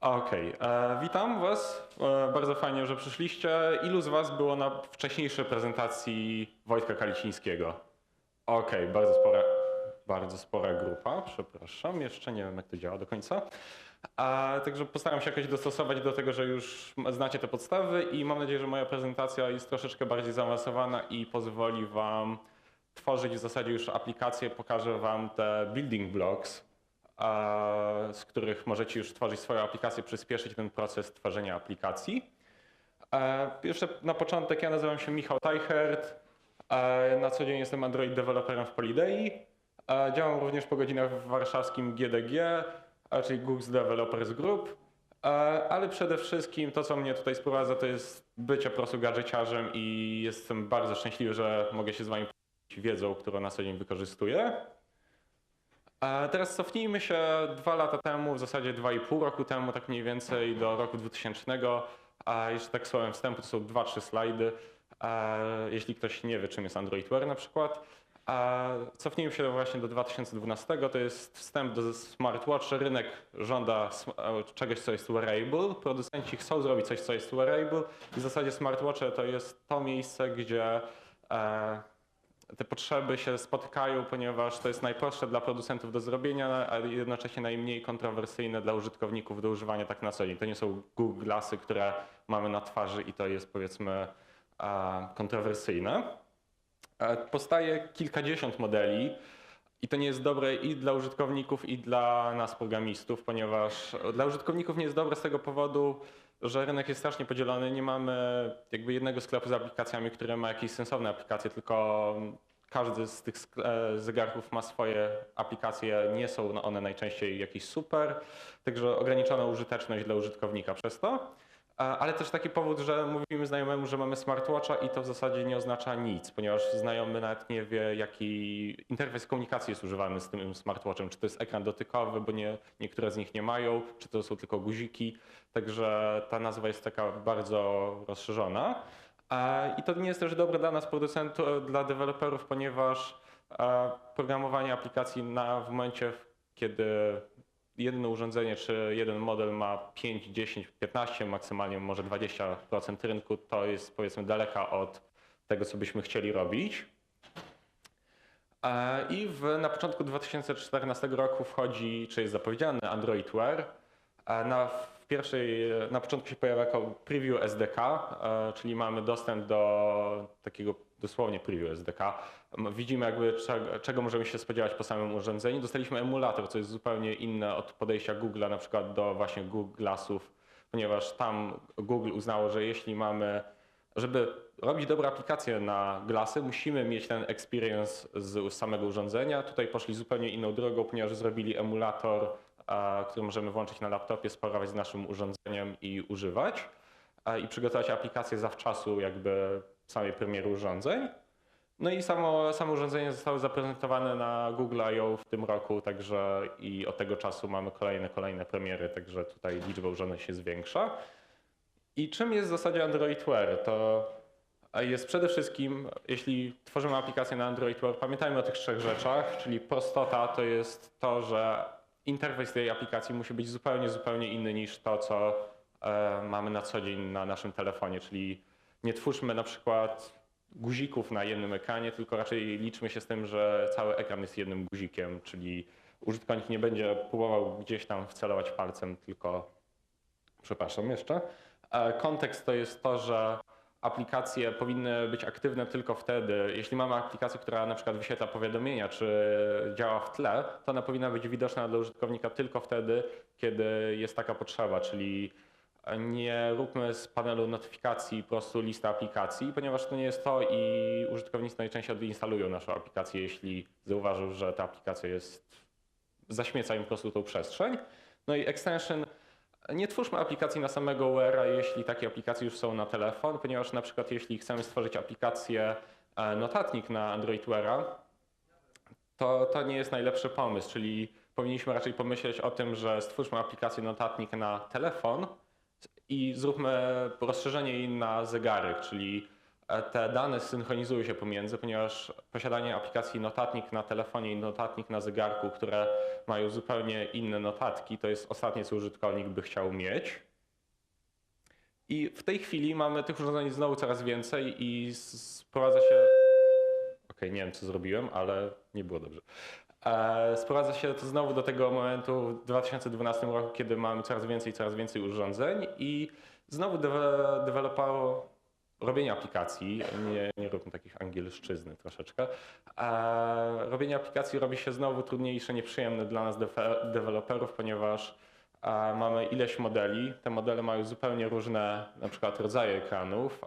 Okej, e, witam Was. E, bardzo fajnie, że przyszliście. Ilu z Was było na wcześniejszej prezentacji Wojtka Kalicińskiego? Okej, bardzo spora, bardzo spora grupa, przepraszam. Jeszcze nie wiem, jak to działa do końca. A, także postaram się jakoś dostosować do tego, że już znacie te podstawy i mam nadzieję, że moja prezentacja jest troszeczkę bardziej zaawansowana i pozwoli Wam tworzyć w zasadzie już aplikacje. Pokażę Wam te building blocks, e, z których możecie już tworzyć swoją aplikację, przyspieszyć ten proces tworzenia aplikacji. E, Jeszcze na początek, ja nazywam się Michał Teichert. E, Na co dzień jestem Android developerem w Polidei. E, Działam również po godzinach w warszawskim GDG, czyli Google Developers Group. Ale przede wszystkim to, co mnie tutaj sprowadza, to jest bycie po prostu gadżeciarzem i jestem bardzo szczęśliwy, że mogę się z Wami podzielić wiedzą, którą na co dzień wykorzystuję. A teraz cofnijmy się dwa lata temu, w zasadzie dwa i pół roku temu, tak mniej więcej do roku 2000. A jeszcze tak słowem wstępu, to są dwa, trzy slajdy. Jeśli ktoś nie wie, czym jest Android Wear na przykład. A cofnijmy się właśnie do 2012, to jest wstęp do smartwatch. Rynek żąda e, czegoś, co jest wearable. Producenci chcą zrobić coś, co jest wearable. I w zasadzie smartwatche to jest to miejsce, gdzie e, te potrzeby się spotykają, ponieważ to jest najprostsze dla producentów do zrobienia, a jednocześnie najmniej kontrowersyjne dla użytkowników do używania tak na co dzień. To nie są Google Glassy, które mamy na twarzy i to jest powiedzmy kontrowersyjne. E, Powstaje kilkadziesiąt modeli i to nie jest dobre i dla użytkowników, i dla nas programistów, ponieważ dla użytkowników nie jest dobre z tego powodu, że rynek jest strasznie podzielony. Nie mamy jakby jednego sklepu z aplikacjami, który ma jakieś sensowne aplikacje, tylko każdy z tych e, zegarków ma swoje aplikacje. Nie są one najczęściej jakieś super, także ograniczona użyteczność dla użytkownika przez to. Ale też taki powód, że mówimy znajomemu, że mamy smartwatcha i to w zasadzie nie oznacza nic, ponieważ znajomy nawet nie wie, jaki interfejs komunikacji jest używany z tym smartwatchem. Czy to jest ekran dotykowy, bo nie, niektóre z nich nie mają, czy to są tylko guziki. Także ta nazwa jest taka bardzo rozszerzona. I to nie jest też dobre dla nas, producentów, dla deweloperów, ponieważ programowanie aplikacji na, w momencie, kiedy jedno urządzenie czy jeden model ma 5, 10, 15, maksymalnie może 20% rynku, to jest powiedzmy daleka od tego, co byśmy chcieli robić. E, I w, na początku 2014 roku wchodzi, czy jest zapowiedziany Android Wear. E, Na, pierwszej, na początku się pojawia jako preview SDK, e, czyli mamy dostęp do takiego dosłownie preview SDK. Widzimy jakby czego, możemy się spodziewać po samym urządzeniu. Dostaliśmy emulator, co jest zupełnie inne od podejścia Google'a na przykład do właśnie Google Glassów, ponieważ tam Google uznało, że jeśli mamy żeby robić dobre aplikacje na glasy, musimy mieć ten experience z samego urządzenia. Tutaj poszli zupełnie inną drogą, ponieważ zrobili emulator, który możemy włączyć na laptopie, sparować z naszym urządzeniem i używać. I przygotować aplikację zawczasu jakby samej premiery urządzeń. No i samo, samo urządzenie zostało zaprezentowane na Google I.O. w tym roku, także i od tego czasu mamy kolejne, kolejne premiery, także tutaj liczba urządzeń się zwiększa. I czym jest w zasadzie Android Wear? To jest przede wszystkim, jeśli tworzymy aplikację na Android Wear, pamiętajmy o tych trzech rzeczach, czyli prostota to jest to, że interfejs tej aplikacji musi być zupełnie, zupełnie inny niż to, co e, mamy na co dzień na naszym telefonie, czyli nie twórzmy na przykład guzików na jednym ekranie, tylko raczej liczmy się z tym, że cały ekran jest jednym guzikiem, czyli użytkownik nie będzie próbował gdzieś tam wcelować palcem, tylko przepraszam jeszcze. E, Kontekst to jest to, że aplikacje powinny być aktywne tylko wtedy, jeśli mamy aplikację, która na przykład wyświetla powiadomienia, czy działa w tle, to ona powinna być widoczna dla użytkownika tylko wtedy, kiedy jest taka potrzeba, czyli nie róbmy z panelu notyfikacji po prostu listę aplikacji, ponieważ to nie jest to i użytkownicy najczęściej odinstalują naszą aplikację, jeśli zauważył, że ta aplikacja jest zaśmieca im po prostu tą przestrzeń. No i extension nie twórzmy aplikacji na samego Weara, jeśli takie aplikacje już są na telefon, ponieważ na przykład jeśli chcemy stworzyć aplikację e, notatnik na Android Weara, to, to nie jest najlepszy pomysł, czyli powinniśmy raczej pomyśleć o tym, że stwórzmy aplikację notatnik na telefon i zróbmy rozszerzenie na zegarek, czyli e, te dane synchronizują się pomiędzy, ponieważ posiadanie aplikacji notatnik na telefonie i notatnik na zegarku, które mają zupełnie inne notatki, to jest ostatnie, co użytkownik by chciał mieć. I w tej chwili mamy tych urządzeń znowu coraz więcej i sprowadza się. Okej, nie wiem co zrobiłem, ale nie było dobrze. E, Sprowadza się to znowu do tego momentu w 2012 roku, kiedy mamy coraz więcej, coraz więcej urządzeń i znowu deweloper robienie aplikacji, nie, nie róbmy takich angielszczyzny troszeczkę, e, robienie aplikacji robi się znowu trudniejsze, nieprzyjemne dla nas deweloperów, ponieważ e, mamy ileś modeli. Te modele mają zupełnie różne na przykład rodzaje ekranów,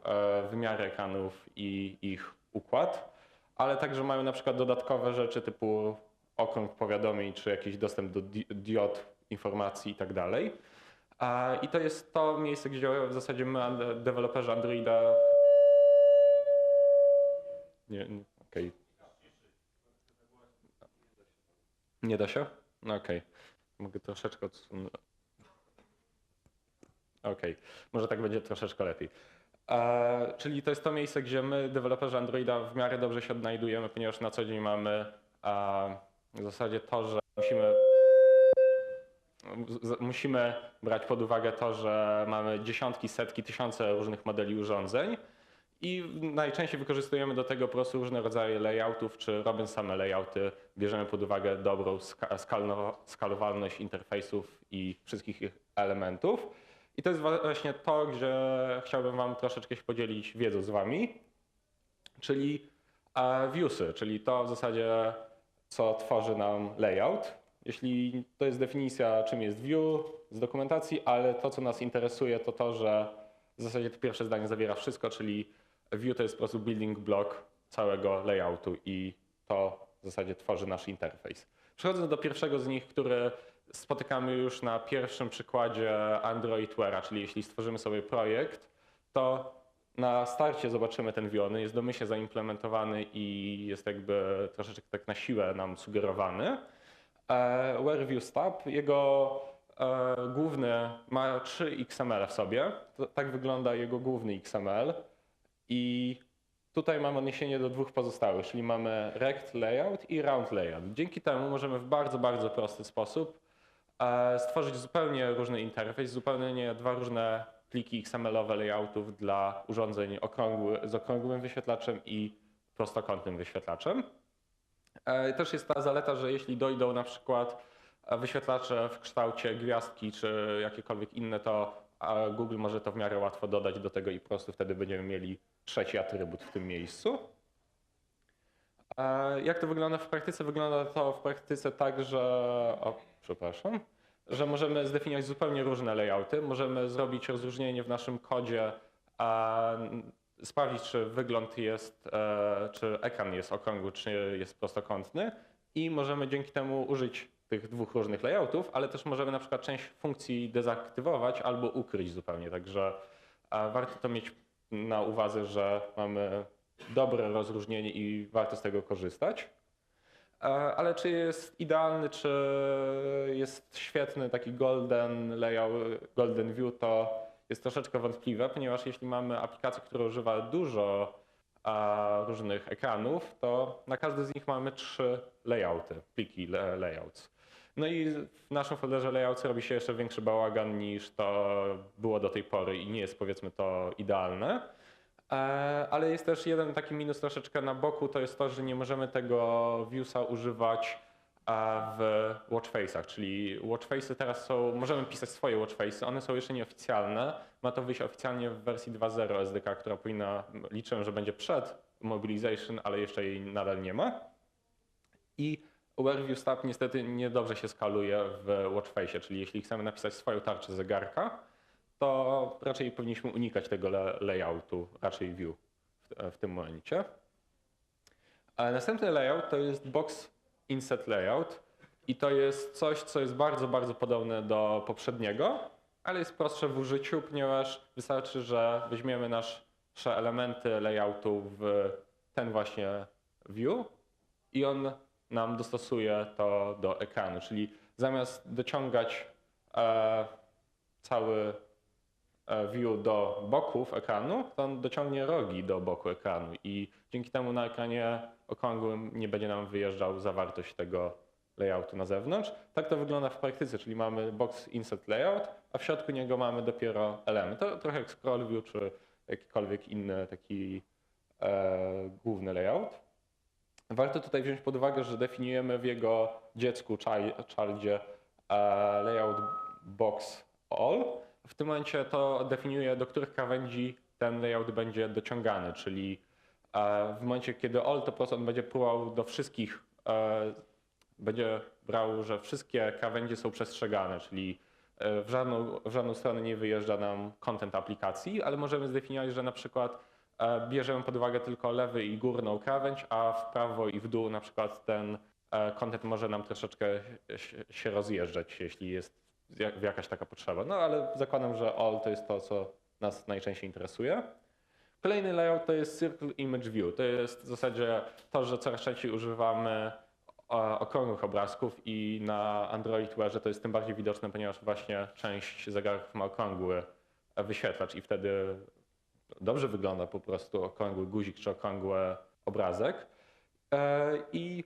wymiary ekranów i ich układ, ale także mają na przykład dodatkowe rzeczy typu okrąg powiadomień, czy jakiś dostęp do di- diod informacji i tak dalej. I to jest to miejsce, gdzie w zasadzie my, deweloperzy Androida. Nie, nie okej. Nie da się? No okej. Mogę troszeczkę odsunąć. Okej, może tak będzie troszeczkę lepiej. E, czyli to jest to miejsce, gdzie my, deweloperzy Androida, w miarę dobrze się odnajdujemy, ponieważ na co dzień mamy e, w zasadzie to, że musimy musimy brać pod uwagę to, że mamy dziesiątki, setki, tysiące różnych modeli urządzeń i najczęściej wykorzystujemy do tego po prostu różne rodzaje layoutów, czy robiąc same layouty, bierzemy pod uwagę dobrą skalowalność interfejsów i wszystkich ich elementów. I to jest właśnie to, gdzie chciałbym Wam troszeczkę się podzielić wiedzą z Wami, czyli e, viewsy, czyli to w zasadzie, co tworzy nam layout. Jeśli to jest definicja, czym jest view z dokumentacji, ale to, co nas interesuje, to to, że w zasadzie to pierwsze zdanie zawiera wszystko, czyli view to jest po prostu building block całego layoutu i to w zasadzie tworzy nasz interfejs. Przechodząc do pierwszego z nich, który spotykamy już na pierwszym przykładzie Android Weara, czyli jeśli stworzymy sobie projekt, to na starcie zobaczymy ten on jest domyślnie zaimplementowany i jest jakby troszeczkę tak na siłę nam sugerowany. Where View jego e, główny ma 3 XML w sobie. Tak wygląda jego główny XML. I tutaj mamy odniesienie do dwóch pozostałych, czyli mamy rect layout i round layout. Dzięki temu możemy w bardzo, bardzo prosty sposób e, stworzyć zupełnie różny interfejs, zupełnie dwa różne pliki XML-owe layoutów dla urządzeń okrągły, z okrągłym wyświetlaczem i prostokątnym wyświetlaczem. E, Też jest ta zaleta, że jeśli dojdą na przykład e, wyświetlacze w kształcie gwiazdki czy jakiekolwiek inne, to e, Google może to w miarę łatwo dodać do tego i po prostu wtedy będziemy mieli trzeci atrybut w tym miejscu. Jak to wygląda w praktyce? Wygląda to w praktyce tak, że. O, przepraszam. Że możemy zdefiniować zupełnie różne layouty. Możemy zrobić rozróżnienie w naszym kodzie, sprawdzić, czy wygląd jest, e, czy ekran jest okrągły, czy jest prostokątny. I możemy dzięki temu użyć tych dwóch różnych layoutów, ale też możemy na przykład część funkcji dezaktywować albo ukryć zupełnie. Także warto to mieć na uwadze, że mamy dobre rozróżnienie i warto z tego korzystać. E, Ale czy jest idealny, czy jest świetny taki golden layout, golden view, to jest troszeczkę wątpliwe, ponieważ jeśli mamy aplikację, która używa dużo a, różnych ekranów, to na każdy z nich mamy trzy layouty, pliki layouts. No i w naszym folderze layouts robi się jeszcze większy bałagan niż to było do tej pory i nie jest powiedzmy to idealne. E, Ale jest też jeden taki minus troszeczkę na boku, to jest to, że nie możemy tego viewsa używać e, w watchface'ach, czyli watchface'y teraz są, możemy pisać swoje watchface'y, one są jeszcze nieoficjalne, ma to wyjść oficjalnie w wersji 2.0 SDK, która powinna, liczę, że będzie przed mobilization, ale jeszcze jej nadal nie ma. I WebView Stub niestety niedobrze się skaluje w watchface'ie, czyli jeśli chcemy napisać swoją tarczę zegarka, to raczej powinniśmy unikać tego layoutu, raczej view w, w tym momencie. A następny layout to jest box inset layout i to jest coś, co jest bardzo, bardzo podobne do poprzedniego, ale jest prostsze w użyciu, ponieważ wystarczy, że weźmiemy nasze elementy layoutu w ten właśnie view i on nam dostosuje to do ekranu, czyli zamiast dociągać e, cały view do boków ekranu, to on dociągnie rogi do boku ekranu i dzięki temu na ekranie okrągłym nie będzie nam wyjeżdżał zawartość tego layoutu na zewnątrz. Tak to wygląda w praktyce, czyli mamy box insert layout, a w środku niego mamy dopiero element. To trochę jak scroll view czy jakikolwiek inny taki e, główny layout. Warto tutaj wziąć pod uwagę, że definiujemy w jego dziecku, child- childzie e, layout box all. W tym momencie to definiuje, do których krawędzi ten layout będzie dociągany, czyli e, w momencie, kiedy all, to po prostu on będzie próbował do wszystkich, e, będzie brał, że wszystkie krawędzie są przestrzegane, czyli e, w żadną, w żadną stronę nie wyjeżdża nam content aplikacji, ale możemy zdefiniować, że na przykład bierzemy pod uwagę tylko lewy i górną krawędź, a w prawo i w dół na przykład ten content może nam troszeczkę się rozjeżdżać, jeśli jest jak- jakaś taka potrzeba. No ale zakładam, że all to jest to, co nas najczęściej interesuje. Kolejny layout to jest Circle Image View. To jest w zasadzie to, że coraz częściej używamy e, okrągłych obrazków i na Android Wearze to jest tym bardziej widoczne, ponieważ właśnie część zegarów ma okrągły e, wyświetlacz i wtedy dobrze wygląda po prostu okrągły guzik czy okrągły obrazek. E, I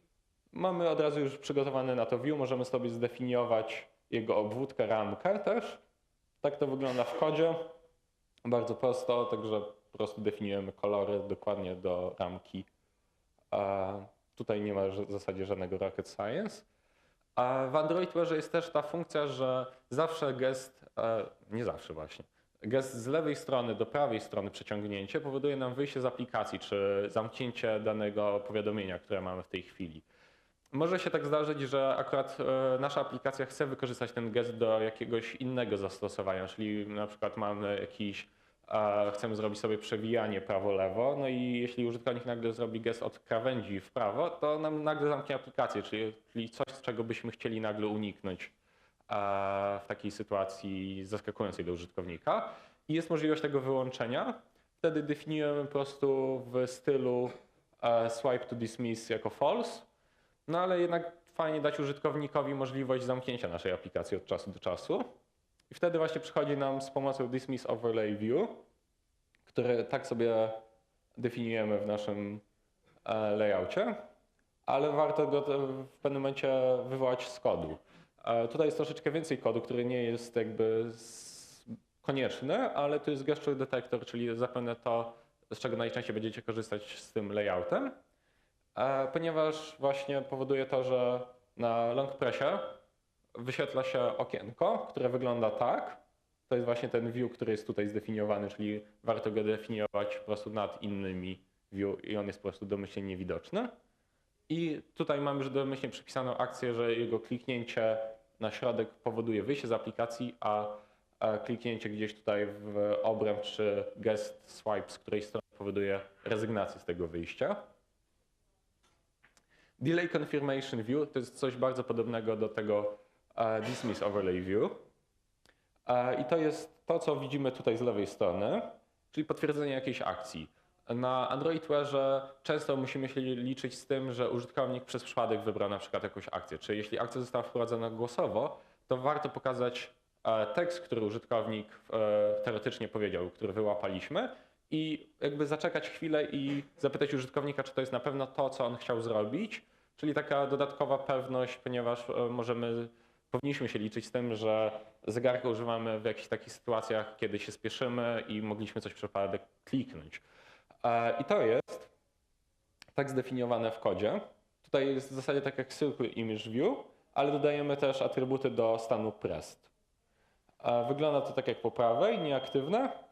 mamy od razu już przygotowany na to view, możemy sobie zdefiniować jego obwódkę, ramkę też. Tak to wygląda w kodzie. Bardzo prosto, także po prostu definiujemy kolory dokładnie do ramki. E, Tutaj nie ma w zasadzie żadnego rocket science. A w Android Wearze jest też ta funkcja, że zawsze gest, e, nie zawsze właśnie, gest z lewej strony do prawej strony przeciągnięcie powoduje nam wyjście z aplikacji czy zamknięcie danego powiadomienia, które mamy w tej chwili. Może się tak zdarzyć, że akurat e, nasza aplikacja chce wykorzystać ten gest do jakiegoś innego zastosowania, czyli na przykład mamy jakiś, chcemy zrobić sobie przewijanie prawo-lewo, no i jeśli użytkownik nagle zrobi gest od krawędzi w prawo, to nam nagle zamknie aplikację, czyli, coś, czego byśmy chcieli nagle uniknąć w takiej sytuacji zaskakującej do użytkownika. I jest możliwość tego wyłączenia. Wtedy definiujemy po prostu w stylu e, swipe to dismiss jako false, no ale jednak fajnie dać użytkownikowi możliwość zamknięcia naszej aplikacji od czasu do czasu. I wtedy właśnie przychodzi nam z pomocą Dismiss Overlay View, które tak sobie definiujemy w naszym e, layoutie, ale warto go w pewnym momencie wywołać z kodu. E, Tutaj jest troszeczkę więcej kodu, który nie jest jakby konieczny, ale to jest gesture detector, czyli zapewne to, z czego najczęściej będziecie korzystać z tym layoutem. E, ponieważ właśnie powoduje to, że na long pressie wyświetla się okienko, które wygląda tak. To jest właśnie ten view, który jest tutaj zdefiniowany, czyli warto go definiować po prostu nad innymi view i on jest po prostu domyślnie niewidoczny. I tutaj mamy już domyślnie przypisaną akcję, że jego kliknięcie na środek powoduje wyjście z aplikacji, a kliknięcie gdzieś tutaj w obręb czy gest swipe z której strony powoduje rezygnację z tego wyjścia. Delay Confirmation View to jest coś bardzo podobnego do tego e, Dismiss Overlay View. E, I to jest to, co widzimy tutaj z lewej strony, czyli potwierdzenie jakiejś akcji. Na Android Wearze często musimy się liczyć z tym, że użytkownik przez przypadek wybrał na przykład jakąś akcję. Czy jeśli akcja została wprowadzona głosowo, to warto pokazać e, tekst, który użytkownik teoretycznie powiedział, który wyłapaliśmy i jakby zaczekać chwilę i zapytać użytkownika, czy to jest na pewno to, co on chciał zrobić, czyli taka dodatkowa pewność, ponieważ e, możemy, powinniśmy się liczyć z tym, że zegarka używamy w jakichś takich sytuacjach, kiedy się spieszymy i mogliśmy coś przypadek kliknąć. E, I to jest tak zdefiniowane w kodzie. Tutaj jest w zasadzie tak jak Circle Image View, ale dodajemy też atrybuty do stanu pressed. Wygląda to tak jak po prawej, nieaktywne.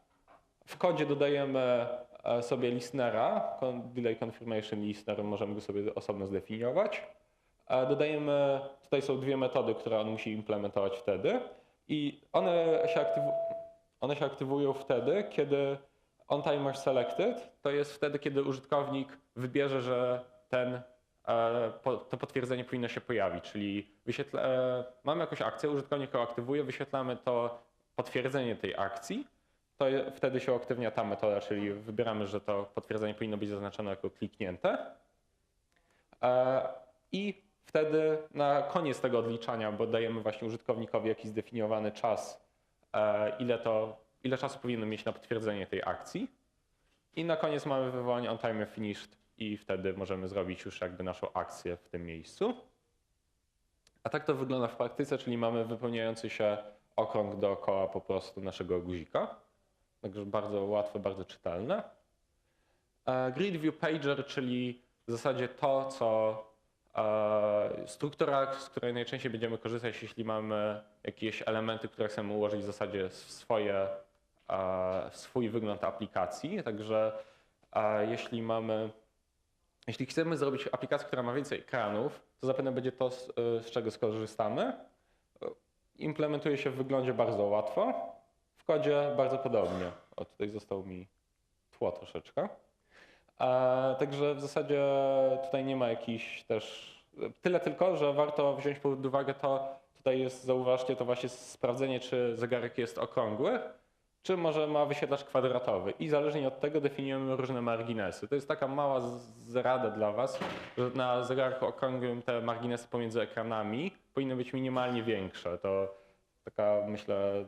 W kodzie dodajemy e, sobie listenera, delay confirmation listener, możemy go sobie osobno zdefiniować. E, Dodajemy, tutaj są dwie metody, które on musi implementować wtedy. I one się, one się aktywują wtedy, kiedy on timer selected. To jest wtedy, kiedy użytkownik wybierze, że ten, e, to potwierdzenie powinno się pojawić, czyli mamy jakąś akcję, użytkownik ją aktywuje, wyświetlamy to potwierdzenie tej akcji, to wtedy się uaktywnia ta metoda, czyli wybieramy, że to potwierdzenie powinno być zaznaczone jako kliknięte. E, I wtedy na koniec tego odliczania, bo dajemy właśnie użytkownikowi jakiś zdefiniowany czas, e, ile to, ile czasu powinno mieć na potwierdzenie tej akcji. I na koniec mamy wywołanie on timer finished i wtedy możemy zrobić już jakby naszą akcję w tym miejscu. A tak to wygląda w praktyce, czyli mamy wypełniający się okrąg dookoła po prostu naszego guzika. Także bardzo łatwe, bardzo czytelne. E, Grid View Pager, czyli w zasadzie to, co e, struktura, z której najczęściej będziemy korzystać, jeśli mamy jakieś elementy, które chcemy ułożyć w zasadzie w swoje, e, w swój wygląd aplikacji. Także jeśli mamy, jeśli chcemy zrobić aplikację, która ma więcej ekranów, to zapewne będzie to, z, z czego skorzystamy. Implementuje się w wyglądzie bardzo łatwo, w kodzie bardzo podobnie. O, tutaj został mi tło troszeczkę. E, także w zasadzie tutaj nie ma jakichś też. Tyle tylko, że warto wziąć pod uwagę to, tutaj jest, zauważcie, to właśnie sprawdzenie, czy zegarek jest okrągły, czy może ma wyświetlacz kwadratowy. I zależnie od tego definiujemy różne marginesy. To jest taka mała zrada dla Was, że na zegarku okrągłym te marginesy pomiędzy ekranami powinny być minimalnie większe. To taka, myślę,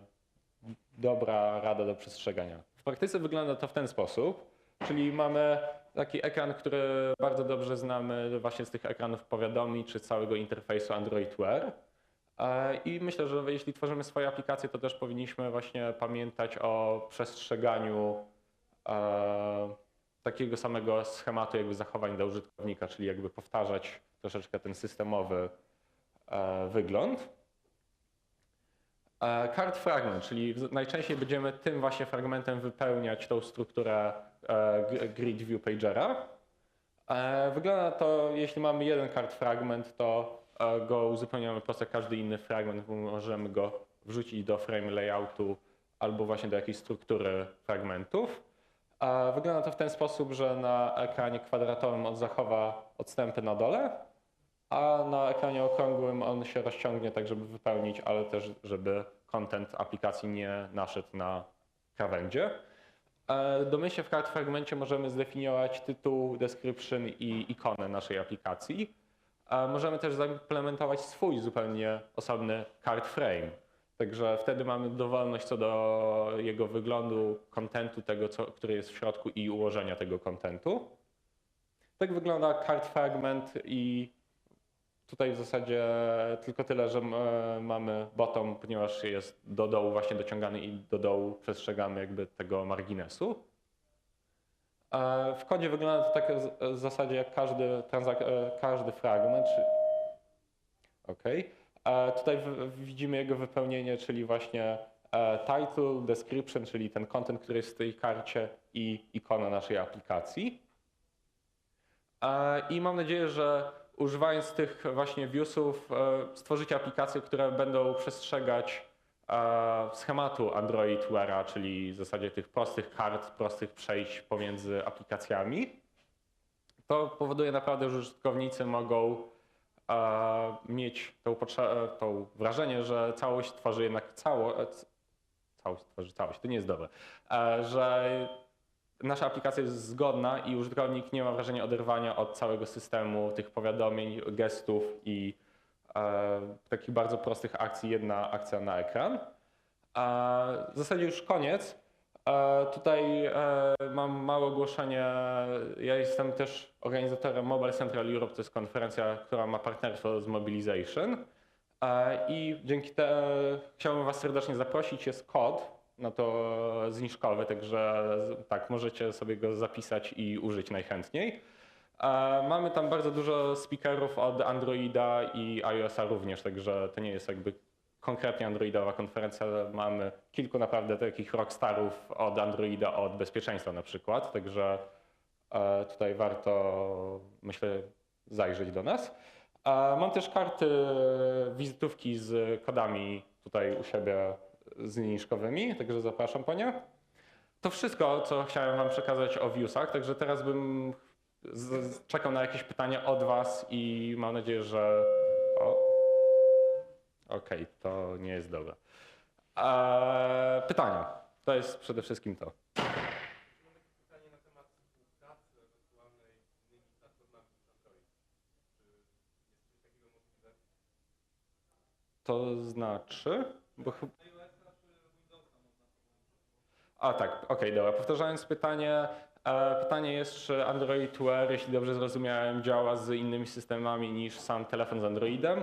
dobra rada do przestrzegania. W praktyce wygląda to w ten sposób, czyli mamy taki ekran, który bardzo dobrze znamy właśnie z tych ekranów powiadomień czy całego interfejsu Android Wear. E, I myślę, że jeśli tworzymy swoje aplikacje, to też powinniśmy właśnie pamiętać o przestrzeganiu e, takiego samego schematu jakby zachowań dla użytkownika, czyli jakby powtarzać troszeczkę ten systemowy e, wygląd. E, Card fragment, czyli najczęściej będziemy tym właśnie fragmentem wypełniać tą strukturę e, grid view pagera. E, Wygląda to, jeśli mamy jeden card fragment, to go uzupełniamy po prostu każdy inny fragment, bo możemy go wrzucić do frame layoutu albo właśnie do jakiejś struktury fragmentów. Wygląda to w ten sposób, że na ekranie kwadratowym on zachowa odstępy na dole, a na ekranie okrągłym on się rozciągnie tak, żeby wypełnić, ale też, żeby content aplikacji nie naszedł na krawędzie. E, Domyślnie w card fragmencie możemy zdefiniować tytuł, description i ikonę naszej aplikacji. E, Możemy też zaimplementować swój zupełnie osobny card frame. Także wtedy mamy dowolność co do jego wyglądu, kontentu tego, co, który jest w środku i ułożenia tego kontentu. Tak wygląda card fragment i tutaj w zasadzie tylko tyle, że e, mamy bottom, ponieważ jest do dołu właśnie dociągany i do dołu przestrzegamy jakby tego marginesu. E, W kodzie wygląda to tak w zasadzie jak każdy, e, każdy fragment. Czy... Okay. Tutaj widzimy jego wypełnienie, czyli właśnie title, description, czyli ten content, który jest w tej karcie i ikona naszej aplikacji. I mam nadzieję, że używając tych właśnie viewsów e, stworzycie aplikacje, które będą przestrzegać e, schematu Android Weara, czyli w zasadzie tych prostych kart, prostych przejść pomiędzy aplikacjami. To powoduje naprawdę, że użytkownicy mogą e, mieć tą, tą wrażenie, że całość tworzy jednak cało, e, c- całość tworzy całość, to nie jest dobre, że nasza aplikacja jest zgodna i użytkownik nie ma wrażenia oderwania od całego systemu tych powiadomień, gestów i e, takich bardzo prostych akcji, jedna akcja na ekran. E, w zasadzie już koniec. E, tutaj e, mam małe ogłoszenie. Ja jestem też organizatorem Mobile Central Europe, to jest konferencja, która ma partnerstwo z Mobilization. E, I dzięki te chciałbym Was serdecznie zaprosić. Jest kod na to zniżkowy, także tak, możecie sobie go zapisać i użyć najchętniej. E, Mamy tam bardzo dużo speakerów od Androida i iOS-a również, także to nie jest jakby konkretnie androidowa konferencja. Mamy kilku naprawdę takich rockstarów od Androida, od bezpieczeństwa na przykład, także e, tutaj warto, myślę, zajrzeć do nas. E, Mam też karty wizytówki z kodami tutaj u siebie zniżkowymi, także zapraszam po nie. To wszystko, co chciałem Wam przekazać o Viewsach, także teraz bym czekał na jakieś pytania od Was i mam nadzieję, że. O. Okej, to nie jest dobre. Eee, pytania. To jest przede wszystkim to. To znaczy. Bo chyba. iOS-a czy Windowsa można połączyć? A tak, okej, dobra. Powtarzając pytanie, e, pytanie jest, czy Android Wear, jeśli dobrze zrozumiałem, działa z innymi systemami niż sam telefon z Androidem.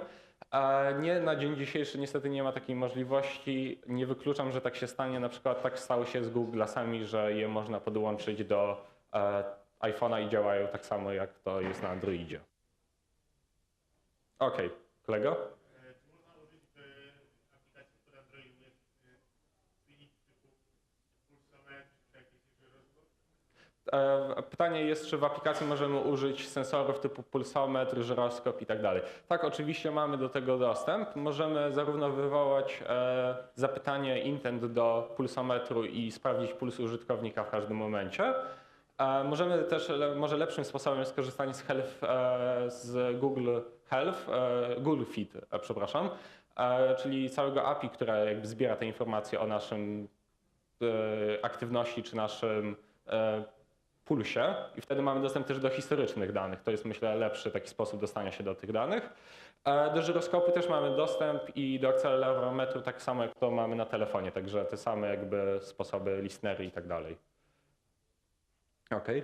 E, Nie, na dzień dzisiejszy niestety nie ma takiej możliwości. Nie wykluczam, że tak się stanie. Na przykład tak stało się z Google że je można podłączyć do e, iPhone'a i działają tak samo, jak to jest na Androidzie. Okej, kolego? E, Czy można użyć w aplikacji, która Androidu jest silnik typu pulsometr czy jakieś żyroskop? E, Pytanie jest, czy w aplikacji możemy użyć sensorów typu pulsometr, żyroskop i tak dalej. Tak, oczywiście mamy do tego dostęp. Możemy zarówno wywołać e, zapytanie intent do pulsometru i sprawdzić puls użytkownika w każdym momencie. E, możemy też, może lepszym sposobem jest skorzystanie z, Health, e, z Google Health, e, Google Fit, e, przepraszam, e, czyli całego API, które jakby zbiera te informacje o naszym e, aktywności czy naszym e, pulsie i wtedy mamy dostęp też do historycznych danych. To jest myślę lepszy taki sposób dostania się do tych danych. E, Do żyroskopu też mamy dostęp i do akcelerometru tak samo jak to mamy na telefonie, także te same jakby sposoby listenery i tak dalej. Okej. Ja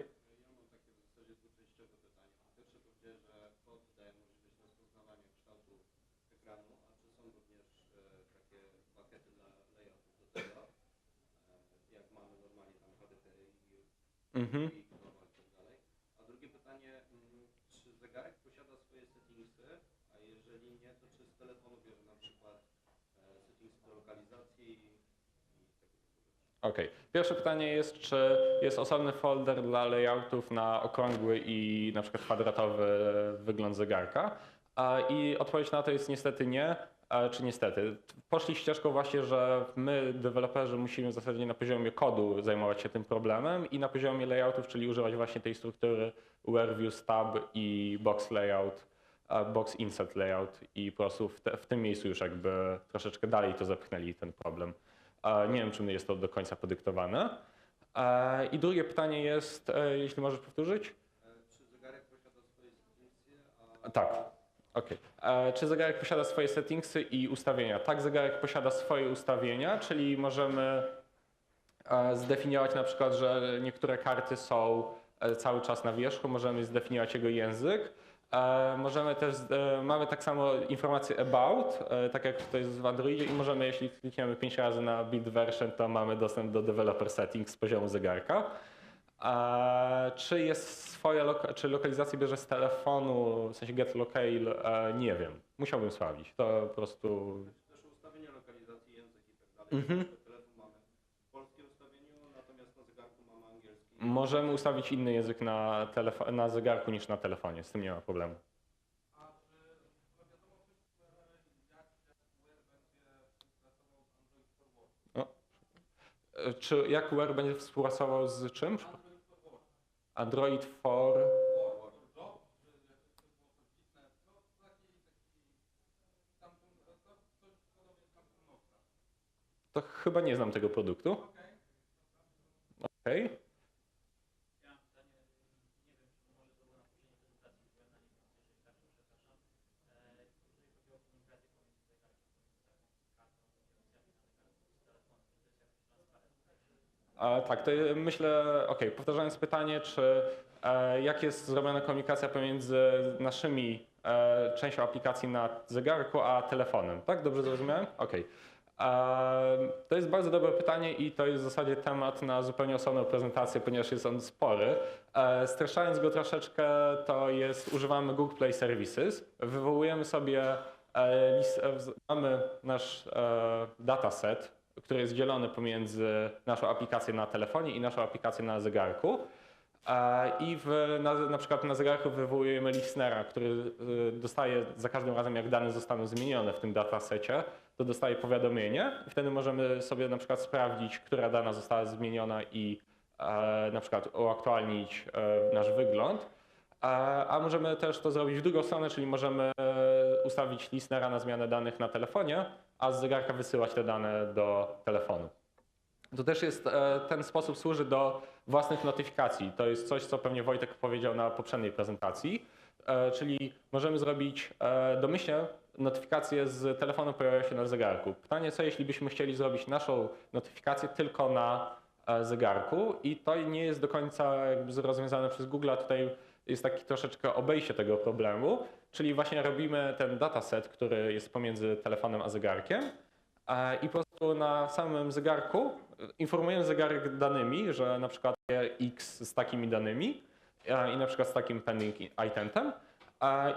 mam takie w zasadzie dwuczęściowe pytanie. Pierwsze to wie, że kod daje możliwość rozpoznawania kształtu ekranu, a czy są również e, takie pakiety dla layoutów do tego, e, jak mamy normalnie tam HDTI Mhm. i Global i tak dalej. A drugie pytanie, mm, czy zegarek posiada swoje settingsy, a jeżeli nie, to czy z telefonu bierze na przykład e, settingsy do lokalizacji i, i tego typu rzeczy? Okej. Pierwsze pytanie jest, czy jest osobny folder dla layoutów na okrągły i na przykład kwadratowy wygląd zegarka? I odpowiedź na to jest niestety nie, czy niestety. Poszli ścieżką właśnie, że my, deweloperzy, musimy w zasadzie na poziomie kodu zajmować się tym problemem i na poziomie layoutów, czyli używać właśnie tej struktury where views tab i box layout, box insert layout i po prostu w, te, w tym miejscu już jakby troszeczkę dalej to zepchnęli ten problem. Nie wiem, czym jest to do końca podyktowane. I drugie pytanie jest, e, jeśli możesz powtórzyć? E, Czy zegarek posiada swoje settingsy, a Tak. Czy zegarek posiada swoje settingsy i ustawienia? Tak, zegarek posiada swoje ustawienia, czyli możemy e, zdefiniować na przykład, że niektóre karty są e, cały czas na wierzchu, możemy zdefiniować jego język. E, Możemy też, mamy tak samo informację about, tak jak to jest w Androidzie i możemy, jeśli klikniemy 5 razy na build version, to mamy dostęp do developer settings z poziomu zegarka. Czy jest swoja, loka- czy lokalizację bierze z telefonu, w sensie get locale, nie wiem. Musiałbym sprawdzić. To po prostu też ustawienia lokalizacji, język i tak dalej. Mhm. Telefon mamy w polskim ustawieniu, natomiast na zegarku mamy angielski. możemy ustawić inny język na, na zegarku niż na telefonie. Z tym nie ma problemu. A Czy jak Wear będzie współpracował z czym? Android for... To chyba nie znam tego produktu. Okej. Okej. Ja mam pytanie, nie wiem, czy może to było na poprzedniej prezentacji, byłem na niej, więc jeżeli tak, to przepraszam. E, Jeżeli chodzi o komunikację pomiędzy zegarkiem, pomiędzy taką kartą, aplikacjami na zegarku z telefonem, czy to jest jakoś transparentne? A, tak, to myślę, okej, powtarzając pytanie, czy e, jak jest zrobiona komunikacja pomiędzy naszymi e, częścią aplikacji na zegarku, a telefonem, tak? Dobrze zrozumiałem? E, To jest bardzo dobre pytanie i to jest w zasadzie temat na zupełnie osobną prezentację, ponieważ jest on spory. E, Streszczając go troszeczkę, to jest, używamy Google Play Services, wywołujemy sobie, e, e, mamy nasz e, dataset, który jest dzielony pomiędzy naszą aplikację na telefonie i naszą aplikację na zegarku. I w, na, na przykład na zegarku wywołujemy listenera, który y, dostaje za każdym razem, jak dane zostaną zmienione w tym datasecie, to dostaje powiadomienie i wtedy możemy sobie na przykład sprawdzić, która dana została zmieniona i e, na przykład uaktualnić e, nasz wygląd. A możemy też to zrobić w drugą stronę, czyli możemy e, ustawić listenera na zmianę danych na telefonie, a z zegarka wysyłać te dane do telefonu. To też jest, e, ten sposób służy do własnych notyfikacji. To jest coś, co pewnie Wojtek powiedział na poprzedniej prezentacji, e, czyli możemy zrobić e, domyślnie notyfikacje z telefonu pojawiają się na zegarku. Pytanie, co jeśli byśmy chcieli zrobić naszą notyfikację tylko na zegarku i to nie jest do końca rozwiązane przez Google. Tutaj jest taki troszeczkę obejście tego problemu, czyli właśnie robimy ten dataset, który jest pomiędzy telefonem a zegarkiem i po prostu na samym zegarku e, informujemy zegarek danymi, że na przykład X z takimi danymi i na przykład z takim pending itentem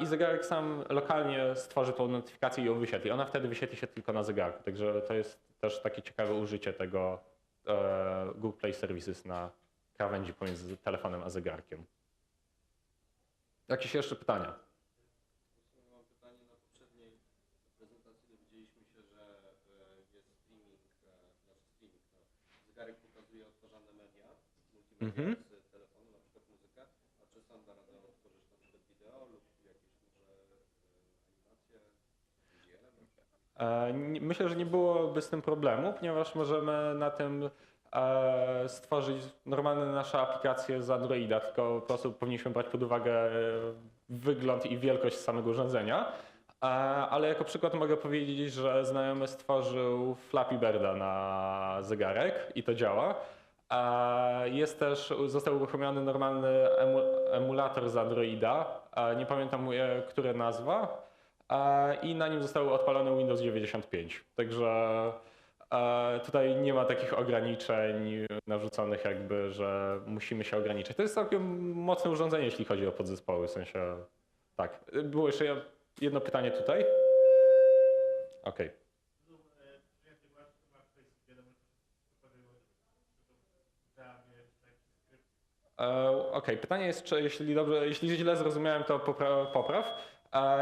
i zegarek sam lokalnie stworzy tą notyfikację i ją wyświetli. Ona wtedy wyświetli się tylko na zegarku, także to jest też takie ciekawe użycie tego e, Google Play Services na krawędzi pomiędzy telefonem a zegarkiem. Jakieś jeszcze pytania? Mam pytanie na poprzedniej prezentacji dowiedzieliśmy się, że e, jest streaming, e, znaczy streaming, no, zegarek pokazuje odtwarzane media, multimedia Mhm. z telefonu, na przykład muzykę, a czy sam da radę otworzyć na przykład wideo lub jakieś może e, animacje? E, Myślę, że nie byłoby z tym problemu, ponieważ możemy na tym e, stworzyć normalne nasze aplikacje z Androida, tylko po prostu powinniśmy brać pod uwagę e, wygląd i wielkość samego urządzenia. E, Ale jako przykład mogę powiedzieć, że znajomy stworzył Flappy Birda na zegarek i to działa. E, Jest też, został uruchomiony normalny emu, emulator z Androida, e, nie pamiętam e, która nazwa, e, i na nim został odpalony Windows 95. Także e, tutaj nie ma takich ograniczeń narzuconych jakby, że musimy się ograniczyć. To jest całkiem mocne urządzenie, jeśli chodzi o podzespoły, w sensie tak. Było jeszcze jedno pytanie tutaj. Okej. Tu, e, Okej, pytanie jest, czy jeśli dobrze, jeśli źle zrozumiałem, to popra- popraw.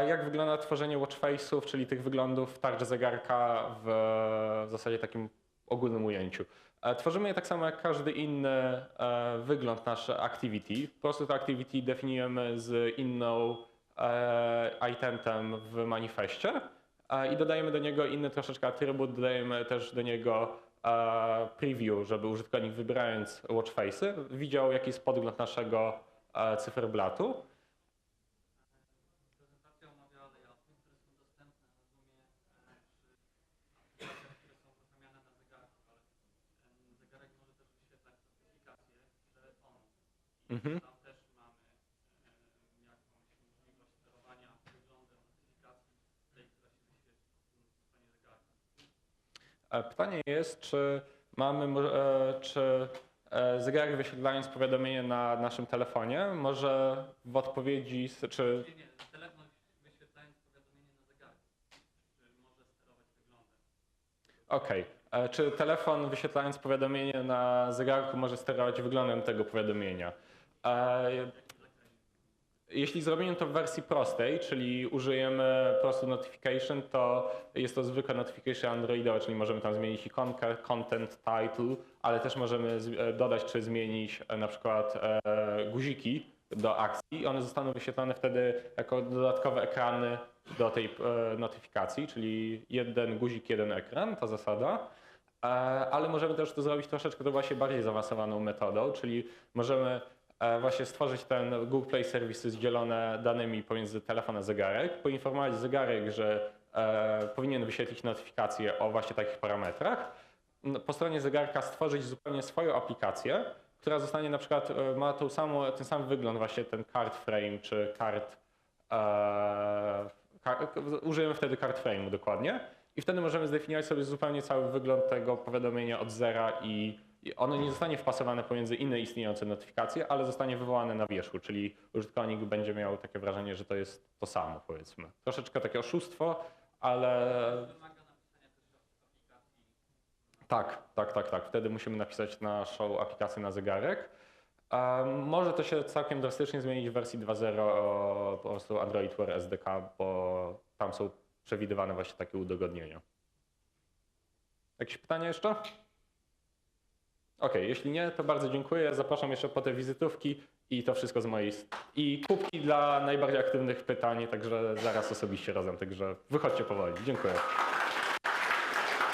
Jak wygląda tworzenie watchface'ów, czyli tych wyglądów tarcz zegarka w, w zasadzie takim ogólnym ujęciu? E, Tworzymy je tak samo jak każdy inny e, wygląd nasz activity. Po prostu to activity definiujemy z inną e, itentem w manifestie i dodajemy do niego inny troszeczkę atrybut, dodajemy też do niego preview, żeby użytkownik wybierając watchface'y widział jaki jest podgląd naszego cyferblatu. Prezentacja omawiała layouty, które są dostępne na Zoomie e, przy aplikacjach, które są uruchamiane na zegarku, ale em, zegarek może też wyświetlać notyfikacje telefoну. I Mhm. tam też mamy em, jakąś możliwość sterowania wyglądem notyfikacji tej, która się wyświetli mm, w stronie zegarka. E, Pytanie jest, czy mamy, e, czy e, zegarek wyświetlając powiadomienie na naszym telefonie może w odpowiedzi, czy telefon wyświetlając powiadomienie na zegarku, czy może sterować wyglądem. Okej. E, Czy telefon wyświetlając powiadomienie na zegarku może sterować wyglądem tego powiadomienia? E, Jeśli zrobimy to w wersji prostej, czyli użyjemy prostu notification, to jest to zwykłe notification Androidowe, czyli możemy tam zmienić ikonkę, content, title, ale też możemy e, dodać czy zmienić e, na przykład guziki do akcji. One zostaną wyświetlane wtedy jako dodatkowe ekrany do tej notyfikacji, czyli jeden guzik, jeden ekran, ta zasada. Ale możemy też to zrobić troszeczkę to właśnie bardziej zaawansowaną metodą, czyli możemy właśnie stworzyć ten Google Play Services dzielone danymi pomiędzy telefon a zegarek, poinformować zegarek, że e, powinien wyświetlić notyfikacje o właśnie takich parametrach. No, Po stronie zegarka stworzyć zupełnie swoją aplikację, która zostanie na przykład, e, ma tą samą, ten sam wygląd, właśnie ten card frame czy card, e, użyjemy wtedy card frame'u dokładnie i wtedy możemy zdefiniować sobie zupełnie cały wygląd tego powiadomienia od zera i i ono nie zostanie wpasowane pomiędzy inne istniejące notyfikacje, ale zostanie wywołane na wierzchu, czyli użytkownik będzie miał takie wrażenie, że to jest to samo, powiedzmy. Troszeczkę takie oszustwo, ale tak, tak, tak, tak. Wtedy musimy napisać naszą aplikację na zegarek. Może to się całkiem drastycznie zmienić w wersji 2.0 o po prostu Android Wear SDK, bo tam są przewidywane właśnie takie udogodnienia. Jakieś pytania jeszcze? Okej, jeśli nie, to bardzo dziękuję. Zapraszam jeszcze po te wizytówki i to wszystko z mojej I kubki dla najbardziej aktywnych pytań, także zaraz osobiście razem, także wychodźcie powoli. Dziękuję.